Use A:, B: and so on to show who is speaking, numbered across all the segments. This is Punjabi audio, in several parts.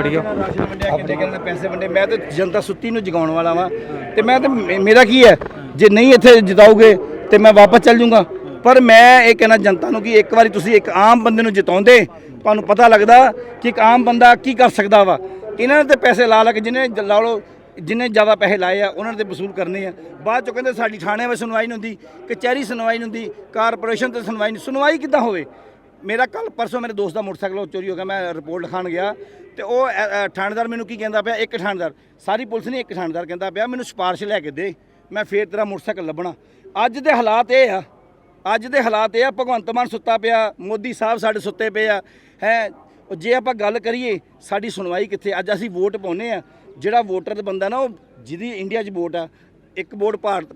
A: ਫੜਿਓ
B: ਰਾਸ਼ਨ ਵੰਡਿਆ ਕਿੰਨੇ ਕਿੰਨੇ ਪੈਸੇ ਵੰਡੇ। ਮੈਂ ਤਾਂ ਜਨਤਾ ਸੁੱਤੀ ਨੂੰ ਜਗਾਉਣ ਵਾਲਾ ਵਾਂ। ਤੇ ਮੈਂ ਤਾਂ ਮੇਰਾ ਕੀ ਹੈ? ਜੇ ਨਹੀਂ ਇੱਥੇ ਜਿਤਾਓਗੇ, ਤੇ ਮੈਂ ਵਾਪਸ ਚੱਲ ਜਾਊਂਗਾ ਪਰ ਮੈਂ ਇਹ ਕਹਿਣਾ ਜਨਤਾ ਨੂੰ ਕਿ ਇੱਕ ਵਾਰੀ ਤੁਸੀਂ ਇੱਕ ਆਮ ਬੰਦੇ ਨੂੰ ਜਿਤਾਉਂਦੇ, ਤੁਹਾਨੂੰ ਪਤਾ ਲੱਗਦਾ ਕਿ ਇੱਕ ਆਮ ਬੰਦਾ ਕੀ ਕਰ ਸਕਦਾ ਵਾ। ਇਹਨਾਂ ਨੇ ਤੇ ਪੈਸੇ ਲਾ ਲਾ ਕੇ ਜਿਹਨੇ ਲਾ ਲਓ, ਜਿੰਨੇ ਜ਼ਿਆਦਾ ਪੈਸੇ ਲਾਏ ਆ, ਉਹਨਾਂ ਨੇ ਵਸੂਲ ਕਰਨੇ ਆ। ਬਾਅਦ ਚੋਂ ਕਹਿੰਦੇ ਸਾਡੀ ਥਾਣੇ ਵਿੱਚ ਸੁਣਵਾਈ ਨਹੀਂ ਹੁੰਦੀ, ਕਚਹਿਰੀ ਸੁਣਵਾਈ ਨਹੀਂ ਹੁੰਦੀ, ਕਾਰਪੋਰੇਸ਼ਨ ਤੇ ਸੁਣਵਾਈ ਨਹੀਂ ਸੁਣਵਾਈ ਕਿੱਦਾਂ ਹੋਵੇ? ਮੇਰਾ ਕੱਲ ਪਰਸੋਂ ਮੇਰੇ ਦੋਸਤ ਦਾ ਮੋਟਰਸਾਈਕਲ ਚੋਰੀ ਹੋ ਗਿਆ ਮੈਂ ਰਿਪੋਰਟ ਲਿਖਾਣ ਗਿਆ ਤੇ ਉਹ ਅ, ਥਾਣੇਦਾਰ ਮੈਨੂੰ ਕੀ ਕਹਿੰਦਾ ਪਿਆ ਇੱਕ ਥਾਣੇਦਾਰ ਸਾਰੀ ਪੁਲਿਸ ਨੇ ਇੱਕ ਥਾਣੇਦਾਰ ਕਹਿੰਦਾ ਪਿਆ ਮੈਨੂੰ ਸਿਫਾਰਿਸ਼ ਲੈ ਕੇ ਦੇ ਮੈਂ ਫੇਰ ਤੇਰਾ ਮੋਟਰਸਾਈਕਲ ਲੱਭਣਾ। ਅੱਜ ਦੇ ਹਾਲਾਤ ਇਹ ਆ ਅੱਜ ਦੇ ਹਾਲਾਤ ਇਹ ਆ ਭਗਵੰਤ ਮਾਨ ਸੁੱਤਾ ਪਿਆ ਮੋਦੀ ਸਾਹਿਬ ਸਾਡੇ ਸੁੱਤੇ ਪਏ ਆ ਹੈ ਜੇ ਆਪਾਂ ਗੱਲ ਕਰੀਏ ਸਾਡੀ ਸੁਣਵਾਈ ਕਿੱਥੇ ਅੱਜ ਅਸੀਂ ਵੋਟ ਪਾਉਨੇ ਆ ਜਿਹੜਾ ਵੋਟਰ ਦਾ ਬੰਦਾ ਨਾ ਉਹ ਜਿਹਦੀ ਇੰਡੀਆ 'ਚ ਵੋਟ ਆ ਇੱਕ ਵੋਟ ਭਾਰਤ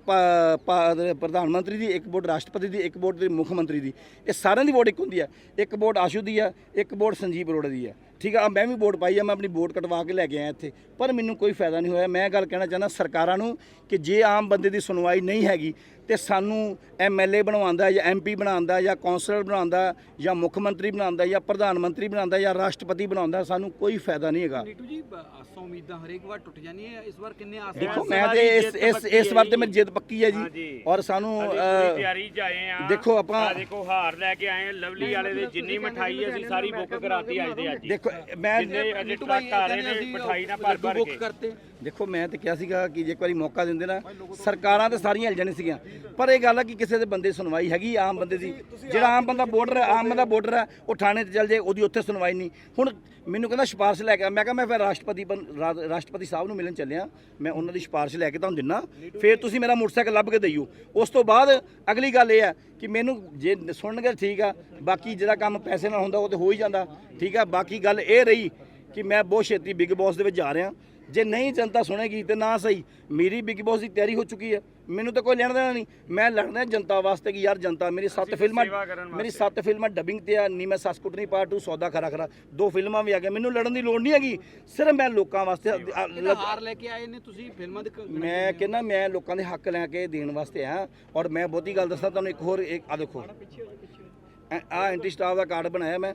B: ਪ੍ਰਧਾਨ ਮੰਤਰੀ ਦੀ, ਇੱਕ ਵੋਟ ਰਾਸ਼ਟਰਪਤੀ ਦੀ, ਇੱਕ ਵੋਟ ਦੇ ਮੁੱਖ ਮੰਤਰੀ ਦੀ। ਇਹ ਸਾਰਿਆਂ ਦੀ ਵੋਟ ਇੱਕ ਹੁੰਦੀ ਹੈ ਇੱਕ ਵੋਟ ਆਸ਼ੂ ਦੀ ਹੈ ਇੱਕ ਵੋਟ ਸੰਜੀਵ ਅਰੋੜਾ ਦੀ ਹੈ ਠੀਕ ਆ ਮੈਂ ਵੀ ਵੋਟ ਪਾਈ ਆ ਮੈਂ ਆਪਣੀ ਵੋਟ ਕਟਵਾ ਕੇ ਲੈ ਕੇ ਆਇਆ ਇੱਥੇ। ਪਰ ਮੈਨੂੰ ਕੋਈ ਫਾਇਦਾ ਨਹੀਂ ਹੋਇਆ। ਮੈਂ ਗੱਲ ਕਹਿਣਾ ਚਾਹੁੰਦਾ ਸਰਕਾਰਾਂ ਨੂੰ ਕਿ ਜੇ ਆਮ ਬੰਦੇ ਦੀ ਸੁਣਵਾਈ ਨਹੀਂ ਹੈਗੀ ਤੇ ਸਾਨੂੰ ਐਮਐਲਏ ਬਣਵਾਉਂਦਾ ਜਾਂ ਐਮਪੀ ਬਣਾਉਂਦਾ ਜਾਂ ਕੌਂਸਲਰ ਬਣਾਉਂਦਾ ਜਾਂ ਮੁੱਖ ਮੰਤਰੀ ਬਣਾਉਂਦਾ ਜਾਂ ਪ੍ਰਧਾਨ ਮੰਤਰੀ ਬਣਾਉਂਦਾ ਜਾਂ ਰਾਸ਼ਟਰਪਤੀ ਬਣਾਉਂਦਾ ਸਾਨੂੰ ਕੋਈ ਫਾਇਦਾ ਨਹੀਂ ਹੈਗਾ।
C: ਨੀਟੂ ਜੀ ਆਸਾਂ ਉਮੀਦਾਂ ਹਰੇਕ ਵਾਰ ਟੁੱਟ ਜਾਂਦੀਆਂ ਇਸ ਵਾਰ ਕਿੰਨੇ ਆਸਾਂ
B: ਦੇਖੋ ਮੈਂ ਤੇ ਇਸ ਇਸ ਇਸ ਵਾਰ ਤੇ ਮੇਰੀ ਜਿੱਦ ਪੱਕੀ ਹੈ ਜੀ। ਔਰ ਸਾਨੂੰ
D: ਤਿਆਰੀ ਚ ਆਏ ਆ
B: ਦੇਖੋ ਆਪਾਂ-
D: ਦੇਖੋ ਹਾਰ ਲੈ ਕੇ ਆਏ ਆ ਲਵਲੀ ਵਾਲੇ ਦੇ ਜਿੰਨੀ ਮਠਾਈ ਅਸੀਂ ਸਾਰੀ ਬੁੱਕ ਕਰਾਤੀ ਅੱਜ ਦੇ ਅੱਜ।
B: ਦੇਖੋ ਮੈਂ
D: ਜਿੰਨੇ ਅਜੇ ਟਰੱਕ
C: ਭਾਈ
D: ਆ ਰਹੇ
C: ਕਹਿੰਦੇ
D: ਨੇ
C: ਅਸੀਂ
D: ਮਠਾਈ ਨਾਲ ਭਰ ਭਰ
C: ਬੁੱਕ
D: ਕੇ।
C: ਕਰਤੇ।
B: ਦੇਖੋ, ਮੈਂ ਤੇ ਕਿਹਾ ਸੀਗਾ ਕਿ ਜੇ ਇੱਕ ਵਾਰੀ ਮੌਕਾ ਦਿੰਦੇ ਨਾ, ਸਰਕਾਰਾਂ ਤੇ ਸਾਰੀਆਂ ਹਿਲ ਜਾਣੀ ਸੀਗੀਆਂ। ਪਰ ਇਹ ਗੱਲ ਆ ਕਿ ਕਿਸੇ ਦੇ ਬੰਦੇ ਦੀ ਸੁਣਵਾਈ ਹੈਗੀ, ਆਮ ਬੰਦੇ ਦੀ। ਜਿਹੜਾ ਆਮ ਬੰਦਾ ਵੋਟਰ ਹੈ, ਆਮ ਬੰਦਾ ਵੋਟਰ ਹੈ, ਉਹ ਥਾਣੇ ਤੇ ਚੱਲ ਜਾਏ ਉਹਦੀ ਉੱਥੇ ਸੁਣਵਾਈ ਨਹੀਂ। ਹੁਣ ਮੈਨੂੰ ਕਹਿੰਦਾ ਸਿਫਾਰਿਸ਼ ਲੈ ਕੇ ਮੈਂ ਕਿਹਾ, ਮੈਂ ਫਿਰ ਰਾਸ਼ਟਰਪਤੀ ਬਣ- ਰਾਸ਼ਟਰਪਤੀ ਸਾਹਿਬ ਨੂੰ ਮਿਲਣ ਚੱਲਿਆ। ਮੈਂ ਉਹਨਾਂ ਦੀ ਸਿਫਾਰਿਸ਼ ਲੈ ਕੇ ਤੁਹਾਨੂੰ ਦਿੰਨਾ। ਫਿਰ ਤੁਸੀਂ ਮੇਰਾ ਮੋਟਰਸਾਈਕਲ ਲੱਭ ਕੇ ਦਈਓ। ਉਸ ਤੋਂ ਬਾਅਦ ਅਗਲੀ ਗੱਲ ਇਹ ਆ ਕਿ ਮੈਨੂੰ ਜੇ ਸੁਣਨਗੇ ਠੀਕ ਆ। ਬਾਕੀ ਜਿਹੜਾ ਕੰਮ ਪੈਸੇ ਨਾਲ ਹੁੰਦਾ, ਉਹ ਤੇ ਹੋ ਹੀ ਜਾਂਦਾ। ਠੀਕ ਆ? ਬਾਕੀ ਗੱਲ ਇਹ ਰਹੀ ਕਿ ਮੈਂ ਬਹੁਤ ਛੇਤੀ ਬਿਗ ਬੌਸ ਦੇ ਵਿੱਚ ਜਾ ਰਿਹਾ। ਜੇ ਨਹੀਂ ਜਨਤਾ ਸੁਣੇਗੀ ਤੇ ਨਾ ਸਹੀ। ਮੇਰੀ ਬਿਗ ਬੌਸ ਦੀ ਤਿਆਰੀ ਹੋ ਚੁੱਕੀ ਹੈ। ਮੈਨੂੰ ਤਾਂ ਕੋਈ ਲੈਣਾ ਦੇਣਾ ਨਹੀਂ। ਮੈਂ ਲੜਨਾ ਜਨਤਾ ਵਾਸਤੇ ਕਿ ਯਾਰ ਜਨਤਾ ਮੇਰੀ ਸੱਤ ਫਿਲਮਾਂ ਮੇਰੀ ਸੱਤ ਫਿਲਮਾਂ ਡਬਿੰਗ ਤੇ ਆ ਨੀ ਮੈਂ ਸੱਸ ਕੁੱਟਣੀ ਪਾਰਟ 2 ਸੌਦਾ ਖਰਾ ਖਰਾ। ਦੋ ਫਿਲਮਾਂ ਵੀ ਆ ਗਈਆਂ। ਮੈਨੂੰ ਲੜਨ ਦੀ ਲੋੜ ਨਹੀਂ ਹੈਗੀ। ਸਿਰਫ ਮੈਂ ਲੋਕਾਂ ਵਾਸਤੇ
C: ਹਾਰ ਲੈ ਕੇ ਆਏ ਨੇ ਤੁਸੀਂ ਫਿਲਮਾਂ ਦੇ
B: ਮੈਂ ਕਹਿੰਦਾ ਮੈਂ ਲੋਕਾਂ ਦੇ ਹੱਕ ਲੈ ਕੇ ਦੇਣ ਵਾਸਤੇ ਆ। ਔਰ ਮੈਂ ਬਹੁਤੀ ਗੱਲ ਦੱਸਾਂ ਤੁਹਾਨੂੰ ਇੱਕ ਹੋਰ ਇੱਕ ਆ ਦੇਖੋ। ਆ ਐਂਟੀ ਸਟਾਫ ਦਾ ਕਾਰਡ ਬਣਾਇਆ ਮੈਂ।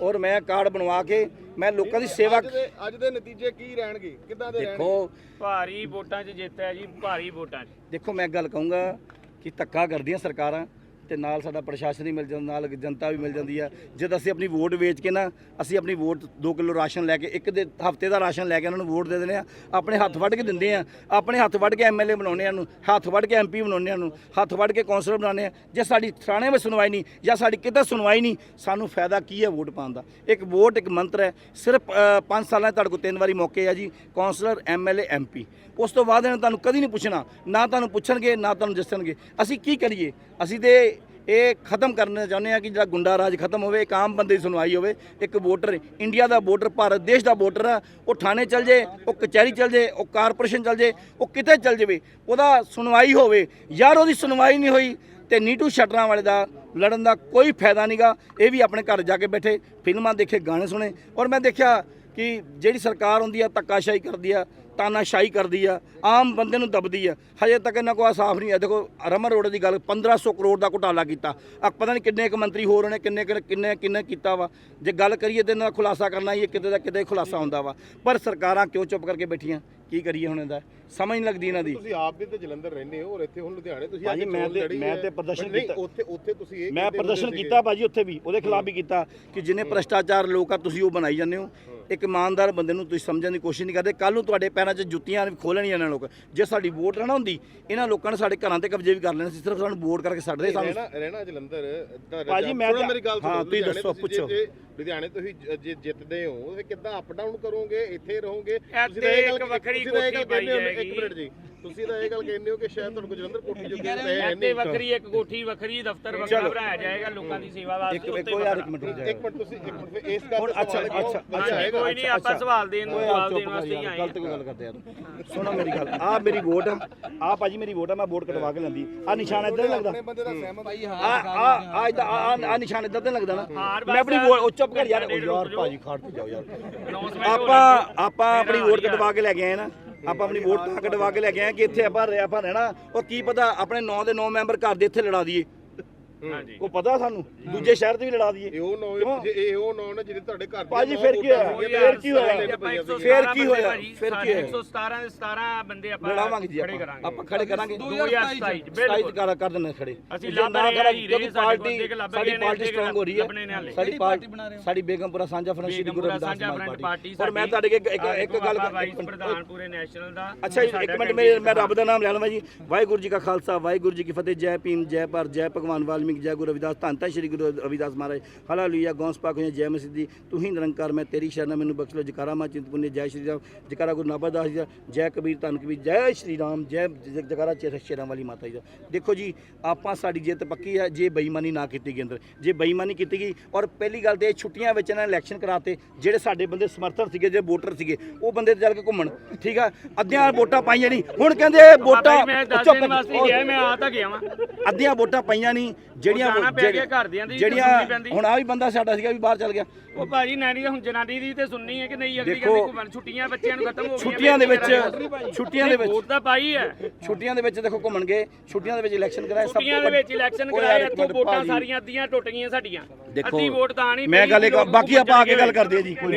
B: ਔਰ ਮੈਂ ਕਾਰਡ ਬਣਵਾ ਕੇ ਮੈਂ ਲੋਕਾਂ ਦੀ ਸੇਵਾ
E: ਅੱਜ ਦੇ ਅੱਜ ਦੇ ਨਤੀਜੇ ਕੀ ਰਹਿਣਗੇ? ਕਿੱਦਾਂ ਦੇ ਰਹਿਣਗੇ?
B: ਦੇਖੋ
D: ਭਾਰੀ ਵੋਟਾਂ 'ਚ ਜਿੱਤ ਹੈ ਜੀ ਭਾਰੀ ਵੋਟਾਂ 'ਚ।
B: ਦੇਖੋ ਮੈਂ ਗੱਲ ਕਹੂੰਗਾ ਕਿ ਧੱਕਾ ਕਰਦੀਆਂ ਸਰਕਾਰਾਂ। ਤੇ ਨਾਲ ਸਾਡਾ ਪ੍ਰਸ਼ਾਸਨ ਹੀ ਮਿਲ ਜਾਂਦਾ, ਨਾਲ ਜਨਤਾ ਵੀ ਮਿਲ ਜਾਂਦੀ ਆ। ਜਦ ਅਸੀਂ ਆਪਣੀ ਵੋਟ ਵੇਚ ਕੇ ਨਾ, ਅਸੀਂ ਆਪਣੀ ਵੋਟ 2 ਕਿਲੋ ਰਾਸ਼ਨ ਲੈ ਕੇ, ਇੱਕ ਦੇ ਹਫ਼ਤੇ ਦਾ ਰਾਸ਼ਨ ਲੈ ਕੇ ਉਹਨਾਂ ਨੂੰ ਵੋਟ ਦੇ ਦਿੰਦੇ ਆ। ਆਪਣੇ ਹੱਥ ਵੱਢ ਕੇ ਦਿੰਦੇ ਆ। ਆਪਣੇ ਹੱਥ ਵੱਢ ਕੇ ਐਮਐਲਏ ਬਣਾਉਂਦੇ ਆ ਨੂੰ ਹੱਥ ਵੱਢ ਕੇ ਐਮਪੀ ਬਣਾਉਂਦੇ ਆ ਨੂੰ ਹੱਥ ਵੱਢ ਕੇ ਕੌਂਸਲਰ ਬਣਾਉਂਦੇ ਆ। ਜੇ ਸਾਡੀ ਥਾਣੇ ਵਿੱਚ ਸੁਣਵਾਈ ਨਹੀਂ, ਜਾਂ ਸਾਡੀ ਕਿਤੇ ਸੁਣਵਾਈ ਨਹੀਂ, ਸਾਨੂੰ ਫਾਇਦਾ ਕੀ ਹੈ ਵੋਟ ਪਾਉਣ ਦਾ? ਇੱਕ ਵੋਟ, ਇੱਕ ਮੰਤਰ ਹੈ। ਸਿਰਫ 5 ਸਾਲਾਂ ਤੁਹਾਡੇ ਕੋਲ ਤਿੰਨ ਵਾਰੀ ਮੌਕੇ ਆ ਜੀ, ਕੌਂਸਲਰ ਐਮਐਲਏ ਐਮਪੀ ਉਸ ਤੋਂ ਬਾਅਦ ਇਹਨਾਂ ਤੁਹਾਨੂੰ ਕਦੀ ਨਹੀਂ ਪੁੱਛਣਾ। ਨਾ ਤੁਹਾਨੂੰ ਪੁੱਛਣਗੇ, ਨਾ ਤੁਹਾਨੂੰ ਦੱਸਣਗੇ। ਅਸੀਂ ਕੀ ਕਰੀਏ? ਅਸੀਂ ਤੇ ਇਹ ਖਤਮ ਕਰਨਾ ਚਾਹੁੰਦੇ ਆ ਕਿ ਜਿਹੜਾ ਗੁੰਡਾ ਰਾਜ ਖਤਮ ਹੋਵੇ, ਇੱਕ ਆਮ ਬੰਦੇ ਦੀ ਸੁਣਵਾਈ ਹੋਵੇ, ਇੱਕ ਵੋਟਰ, ਇੰਡੀਆ ਦਾ ਵੋਟਰ, ਭਾਰਤ ਦੇਸ਼ ਦਾ ਵੋਟਰ ਆ, ਉਹ ਥਾਣੇ ਚਲ ਜੇ, ਉਹ ਕਚਹਿਰੀ ਚਲ ਜੇ, ਉਹ ਕਾਰਪੋਰੇਸ਼ਨ ਚਲ ਜੇ, ਉਹ ਕਿਤੇ ਚਲ ਜਾਵੇ, ਉਹਦਾ ਸੁਣਵਾਈ ਹੋਵੇ। ਯਾਰ ਉਹਦੀ ਸੁਣਵਾਈ ਨਹੀਂ ਹੋਈ ਤੇ ਨੀਟੂ ਸ਼ਟਰਾਂ ਵਾਲੇ ਦਾ ਲੜਨ ਦਾ ਕੋਈ ਫਾਇਦਾ ਨਹੀਂਗਾ ਇਹ ਵੀ ਆਪਣੇ ਘਰ ਜਾ ਕੇ ਬੈਠੇ, ਫਿਲਮਾਂ ਦੇਖੇ, ਗਾਣੇ ਸੁਣੇ। ਔਰ ਮੈਂ ਦੇਖਿਆ ਕਿ ਜਿਹੜੀ ਸਰਕਾਰ ਹੁੰਦੀ ਆ ਧੱਕਾਸ਼ਾਹੀ ਕਰਦੀ ਆ ਤਾਨਾਸ਼ਾਹੀ ਕਰਦੀ ਆ ਆਮ ਬੰਦੇ ਨੂੰ ਦਬਦੀ ਆ। ਹਜੇ ਤੱਕ ਇਹਨਾਂ ਕੋਲ ਸਾਫ਼ ਨਹੀਂ ਆ ਦੇਖੋ ਰਮਨ ਰੋਡ ਦੀ ਗੱਲ 1500 ਕਰੋੜ ਦਾ ਘੁਟਾਲਾ ਕੀਤਾ। ਆ ਪਤਾ ਨਹੀਂ ਕਿੰਨੇ ਕੁ ਮੰਤਰੀ ਹੋਰ ਨੇ ਕਿੰਨੇ ਕਿੰਨੇ- ਕਿੰਨੇ ਕਿੰਨੇ ਕੀਤਾ ਵਾ। ਜੇ ਗੱਲ ਕਰੀਏ ਤੇ ਇਹਨਾਂ ਦਾ ਖੁਲਾਸਾ ਕਰਨਾ ਹੀ ਹੈ, ਕਿਤੇ ਦਾ ਕਿਤੇ ਖੁਲਾਸਾ ਹੁੰਦਾ ਵਾ। ਪਰ ਸਰਕਾਰਾਂ ਕਿਉਂ ਚੁੱਪ ਕਰਕੇ ਬੈਠੀਆਂ? ਕੀ ਕਰੀਏ ਹੁਣ ਇਹਦਾ? ਸਮਝ ਨਹੀਂ ਲੱਗਦੀ ਇਹਨਾਂ ਦੀ।
E: ਤੁਸੀਂ ਆਪ ਵੀ ਤੇ ਜਲੰਧਰ ਰਹਿੰਦੇ ਹੋ ਔਰ ਇੱਥੇ ਹੁਣ ਲੁਧਿਆਣੇ ਤੁਸੀਂ
B: ਭਾਜੀ,
E: ਅੱਜ
B: ਮੈਂ ਤੇ- ਮੈਂ। ਤੇ ਪ੍ਰਦਰਸ਼ਨ
E: ਨਹੀਂ,
B: ਕੀਤਾ।
E: ਉੱਥੇ ਉੱਥੇ ਤੁਸੀਂ ਇਹ
B: ਮੈਂ ਪ੍ਰਦਰਸ਼ਨ ਕੀਤਾ ਭਾਜੀ ਉੱਥੇ ਵੀ। ਉਹਦੇ ਖਿਲਾਫ ਵੀ ਕੀਤਾ ਕਿ ਜਿੰਨੇ ਭ੍ਰਸ਼ਟਾਚਾਰ ਲੋਕ ਆ ਤੁਸੀਂ ਉਹ ਬਣਾਈ ਜਾਂਦੇ ਹੋ। ਇੱਕ ਇਮਾਨਦਾਰ ਬੰਦੇ ਨੂੰ ਤੁਸੀਂ ਸਮਝਣ ਦੀ ਕੋਸ਼ਿਸ਼ ਨਹੀਂ ਕਰਦੇ। ਕੱਲ ਨੂੰ ਤੁਹਾਡੇ ਪੈਰਾਂ 'ਚ ਜੁੱਤੀਆਂ ਖੋਲਣੀਆਂ ਇਹਨਾਂ ਲੋਕ। ਜੇ ਸਾਡੀ ਵੋਟ ਨਾ ਹੁੰਦੀ ਇਹਨਾਂ ਲੋਕਾਂ ਨੇ ਸਾਡੇ ਘਰਾਂ ਤੇ ਕਬਜ਼ੇ ਵੀ ਕਰ ਲੈਣੇ ਸੀ ਸਿਰਫ ਸਾਨੂੰ ਵੋਟ ਕਰਕੇ ਛੱਡਦੇ ਸਾਨੂੰ।
E: ਰਹਿਣਾ ਰਹਿਣਾ ਜਲੰਧਰ
B: ਭਾਜੀ, ਮੈਂ
E: ਸੁਣੋ
B: ਤਾਂ-
E: ਮੇਰੀ ਗੱਲ
B: ਹਾਂ,
E: ਸੁਣੋ
B: ਤੁਸੀਂ ਦੱਸੋ, ਪੁੱਛੋ।
E: ਲੁਧਿਆਣੇ ਤੁਸੀਂ ਜ- ਜਿੱਤਦੇ ਹੋ ਫਿਰ ਕਿੱਦਾਂ ਅਪ ਡਾਊਨ ਕਰੋਗੇ ਇੱਥੇ ਰਹੋਗੇ? ਤੁਸੀਂ ਤਾਂ ਇਹ ਗੱਲ-
D: ਇੱਕ ਵੱਖਰੀ
E: ਤਾਂ
D: ਕੋਠੀ ਪਾਈ
E: ਹੋ-
D: ਜਾਏਗੀ।
E: ਇੱਕ ਮਿੰਟ ਜੀ। ਤੁਸੀਂ ਤਾਂ ਇਹ ਗੱਲ ਕਹਿੰਦੇ ਹੋ ਕਿ ਸ਼ਾਇਦ ਕੋਲ ਜਲੰਧਰ ਕੋਠੀ ਜੋ ਹੈ
D: ਇੱਥੇ
E: ਨਹੀਂ
D: ਵੱਖਰੀ ਇੱਕ ਕੋਠੀ ਵੱਖਰੀ ਦਫ਼ਤਰ ਵੱਖਰਾ ਬਣਾਇਆ ਜਾਏਗਾ ਲੋਕਾਂ ਦੀ ਸੇਵਾ ਵਾਸਤੇ
B: ਇੱਕ
D: ਉੱਤੇ
B: ਇੱਕੋ ਯਾਰ ਇੱਕ। ਮਿੰਟ ਰੁਕ
E: ਇੱਕ ਮਿੰਟ ਤੁਸੀਂ ਇੱਕ ਮਿੰਟ ਫਿਰ ਇਸ ਗੱਲ
B: ਹੁਣ
E: ਤੇ
B: ਅੱਛਾ
E: ਸਵਾਲ
B: ਅੱਛਾ
E: ਅੱਛਾ
D: ਹਾਂਜੀ, ਕੋਈ ਨਹੀਂ ਆਪਾਂ ਸਵਾਲ ਦੇਣ ਨੂੰ
B: ਓਏ
D: ਜਵਾਬ ਦੇਣ
B: ਚੁੱਪ ਕਰ
D: ਵਾਸਤੇ ਹੀ
B: ਯਾਰ
D: ਆਏ
B: ਗਲਤ ਕੋਈ ਗੱਲ ਕਰਦੇ ਯਾਰ ਸੁਣੋ ਮੇਰੀ ਗੱਲ ਆ ਮੇਰੀ ਵੋਟ ਆ। ਆ ਭਾਜੀ ਮੇਰੀ ਵੋਟ ਆ ਮੈਂ ਵੋਟ ਕਟਵਾ ਕੇ ਲੈਂਦੀ। ਆ ਨਿਸ਼ਾਨ ਇੱਧਰ ਨਹੀਂ ਲੱਗਦਾ।
E: ਆਪਣੇ ਬੰਦੇ ਦਾ ਸਹਿਮਤ
C: ਭਾਈ
B: ਆ ਆ ਆ ਇੱਧਰ- ਆ ਆ ਨਿਸ਼ਾਨ ਇੱਧਰ ਤੇ ਨੀ ਲੱਗਦਾ ਨਾ।
D: ਹਾਰ
B: ਮੈਂ ਆਪਣੀ ਵੋਟ ਉਹ ਚੁੱਪ ਕਰ ਯਾਰ। ਯਾਰ। ਭਾਜੀ ਖੜ ਤੇ ਜਾਓ ਯਾਰ। ਆਪਾਂ ਆਪਾਂ ਆਪਣੀ ਵੋਟ ਕਟਵਾ ਕੇ ਲੈ ਕੇ ਆਏ ਨਾ। ਆਪਾਂ ਆਪਣੀ ਵੋਟ ਤਾਂ ਕਟਵਾ ਕੇ ਲੈ ਕੇ ਆਏ ਕਿ ਇੱਥੇ ਆਪਾਂ ਰਹਿ- ਆਪਾਂ ਰਹਿਣਾ ਉਹ ਕੀ ਪਤਾ ਆਪਣੇ 9 ਦੇ 9 ਮੈਂਬਰ ਘਰ ਦੇ ਇੱਥੇ ਲੜਾ ਦਈਏ। ਉਹ ਪਤਾ ਸਾਨੂੰ? ਦੂਜੇ ਸ਼ਹਿਰ ਤੇ ਵੀ ਲੜਾ ਦਈਏ।
E: ਇਹ ਉਹ ਨੌ ਜੇ ਇਹ ਉਹ ਨੌ ਨੇ ਜਿਹੜੇ ਤੁਹਾਡੇ ਘਰ ਦੀਆਂ
B: ਭਾਜੀ ਫਿਰ ਕੀ ਹੋਇਆ? ਫਿਰ ਕੀ ਹੋਇਆ? ਫਿਰ ਕੀ ਹੋਇਆ? ਫਿਰ ਕੀ ਹੋਇਆ?
D: 117 ਦੇ 17 ਬੰਦੇ ਆਪਾਂ
B: ਲੜਾਵਾਂਗੇ ਜੀ
D: ਖੜੇ
B: ਆਪਾਂ।
D: ਕਰਾਂਗੇ।
B: ਆਪਾਂ ਖੜੇ ਕਰਾਂਗੇ।
D: 2027 ਚ
B: ਸਟਾਈਲ
D: ਬਿਲਕੁਲ।
B: ਕਰ ਕਰ ਦਿੰਦੇ ਖੜੇ।
D: ਅਸੀਂ
B: ਜੇ
D: ਲੱਭ
B: ਨਾ
D: ਰਹੇ ਹਾਂ
B: ਪਾਰਟੀ ਸਾਡੀ ਪਾਰਟੀ ਸਟਰੋਂਗ ਹੋ ਰਹੀ ਹੈ। ਸਾਡੀ ਪਾਰਟੀ
C: ਬਣਾ ਰਹੇ ਹੋ?
B: ਸਾਡੀ ਬੇਗਮਪੁਰਾ ਸਾਂਝਾ ਫਰੰਟ ਸ਼੍ਰੀ ਗੁਰੂ ਰਵਿਦਾਸ ਪਾਰਟੀ। ਔਰ ਮੈਂ ਤੁਹਾਡੇ ਅੱਗੇ ਇੱਕ ਇੱਕ ਗੱਲ
D: ਪ੍ਰਧਾਨ ਪੂਰੇ ਨੈਸ਼ਨਲ ਦਾ
B: ਅੱਛਾ ਜੀ ਇੱਕ ਮਿੰਟ ਮੈਂ ਰੱਬ ਦਾ ਨਾਮ ਲੈ ਲਵਾਂ ਜੀ। ਵਾਹਿਗੁਰੂ ਜੀ ਕਾ ਖਾਲਸਾ ਵਾਹਿਗੁਰੂ ਜੀ ਕੀ ਫਤਿਹ ਜੈ ਭੀਮ ਜੈ ਭਾਰਤ ਜੈ ਭਗਵਾਨ ਵਾਲਮੀਕ ਜੈ ਗੁਰੂ ਰਵਿਦਾਸ ਧੰਨ ਧੰਨ ਸ਼੍ਰੀ ਗੁਰੂ ਰਵਿਦਾਸ ਮਹਾਰਾਜ। ਹਾਲੇਲੂਇਆ ਗੌਂਸ ਪਾਕ ਹੋਏ ਜੈ ਮਸੀਹ ਦੀ। ਤੂੰ ਹੀ ਨਿਰੰਕਾਰ ਮੈਂ ਤੇਰੀ ਸ਼ਰਨ ਮੈਨੂੰ ਬਖਸ਼ ਲੋ ਜਕਾਰਾ ਮਾ ਚਿੰਤਪੁਰਨੀ ਜੈ ਸ਼੍ਰੀ ਰਾਮ। ਜਕਾਰਾ ਗੁਰੂ ਨਾਭਾਦਾਸ ਜੀ ਦਾ ਜੈ ਕਬੀਰ ਧੰਨ ਕਬੀਰ ਜੈ ਸ਼੍ਰੀ ਰਾਮ ਜੈ ਜਕਾਰਾ ਚੇ- ਸ਼ੇਰਾਂ ਵਾਲੀ ਮਾਤਾ ਜੀ ਦਾ। ਦੇਖੋ ਜੀ ਆਪਾਂ ਸਾਡੀ ਜਿੱਤ ਪੱਕੀ ਹੈ ਜੇ ਬੇਈਮਾਨੀ ਨਾ ਕੀਤੀ ਗਈ ਅੰਦਰ। ਜੇ ਬੇਈਮਾਨੀ ਕੀਤੀ ਗਈ ਔਰ ਪਹਿਲੀ ਗੱਲ ਤੇ ਇਹ ਛੁੱਟੀਆਂ ਵਿੱਚ ਇਹਨਾਂ ਨੇ ਇਲੈਕਸ਼ਨ ਕਰਾਤੇ ਜਿਹੜੇ ਸਾਡੇ ਬੰਦੇ ਸਮਰਥਨ ਸੀਗੇ ਜਿਹੜੇ ਵੋਟਰ ਸੀਗੇ ਉਹ ਬੰਦੇ ਤੇ ਚੱਲ ਕੇ ਘੁੰਮਣ। ਠੀਕ ਆ? ਅੱਧਿਆਂ ਵੋਟਾਂ ਪਾਈਆਂ ਨਹੀਂ। ਹੁਣ ਕਹਿੰਦੇ ਵੋਟਾਂ
D: ਵੋਟਾਂ ਮੈਂ 10
B: ਚੁੱਪ-
D: ਮੈਂ ਆ ਤਾਂ ਗਿਆ ਵਾਂ।
B: ਅੱਧੀਆਂ ਵੋਟਾਂ ਪਈਆਂ ਨਹੀਂ। ਜਿਹੜੀਆਂ
D: ਉਹ ਜਾਣਾ ਪੈ ਗਿਆ
B: ਜਿਹੜੀ-
D: ਘਰਦਿਆਂ ਦੀ,
B: ਜਿਹੜੀਆਂ
D: ਪੈਂਦੀ।
B: ਹੁਣ ਆ ਵੀ ਬੰਦਾ ਸਾਡਾ ਸੀਗਾ ਵੀ ਬਾਹਰ ਚੱਲ ਗਿਆ।
D: ਉਹ ਭਾਜੀ ਨੈਣੀ ਹੁਣ ਜਨਾਨੀ ਦੀ ਤੇ ਸੁਣਨੀ ਹੈ ਕਿ ਨਹੀਂ ਅਗਲੀ
B: ਦੇਖੋ,
D: ਕਹਿੰਦੀ ਘੁੰਮਣ ਛੁੱਟੀਆਂ ਬੱਚਿਆਂ ਨੂੰ ਖਤਮ ਹੋ ਗਈਆਂ
B: ਛੁੱਟੀਆਂ ਦੇ ਵਿੱਚ
D: ਛੁੱਟੀਆਂ
B: ਦੇ ਵਿੱਚ।
D: ਵੋਟ ਤਾਂ ਪਾਈ ਹੈ।
B: ਛੁੱਟੀਆਂ ਦੇ ਵਿੱਚ ਦੇਖੋ ਘੁੰਮਣ ਗਏ ਛੁੱਟੀਆਂ ਦੇ ਵਿੱਚ ਇਲੈਕਸ਼ਨ ਕਰਾਏ ਸਭ
D: ਛੁੱਟੀਆਂ ਦੇ
B: ਵੱਡ-
D: ਵਿੱਚ ਇਲੈਕਸ਼ਨ
B: ਉਹ ਯਾਰ
D: ਕਰਾਏ
B: ਇੱਕ
D: ਇੱਥੋਂ
B: ਮਿੰਟ
D: ਵੋਟਾਂ
B: ਭਾਜੀ,
D: ਸਾਰੀਆਂ ਅੱਧੀਆਂ ਟੁੱਟ ਗਈਆਂ ਸਾਡੀਆਂ।
B: ਦੇਖੋ
D: ਅੱਧੀ ਵੋਟ ਤਾਂ ਨਹੀਂ
B: ਮੈਂ ਗੱਲ ਇੱਕ ਬਾਕੀ ਆਪਾਂ ਆ ਕੇ ਗੱਲ ਕਰਦੇ ਆ ਜੀ। ਕੋਈ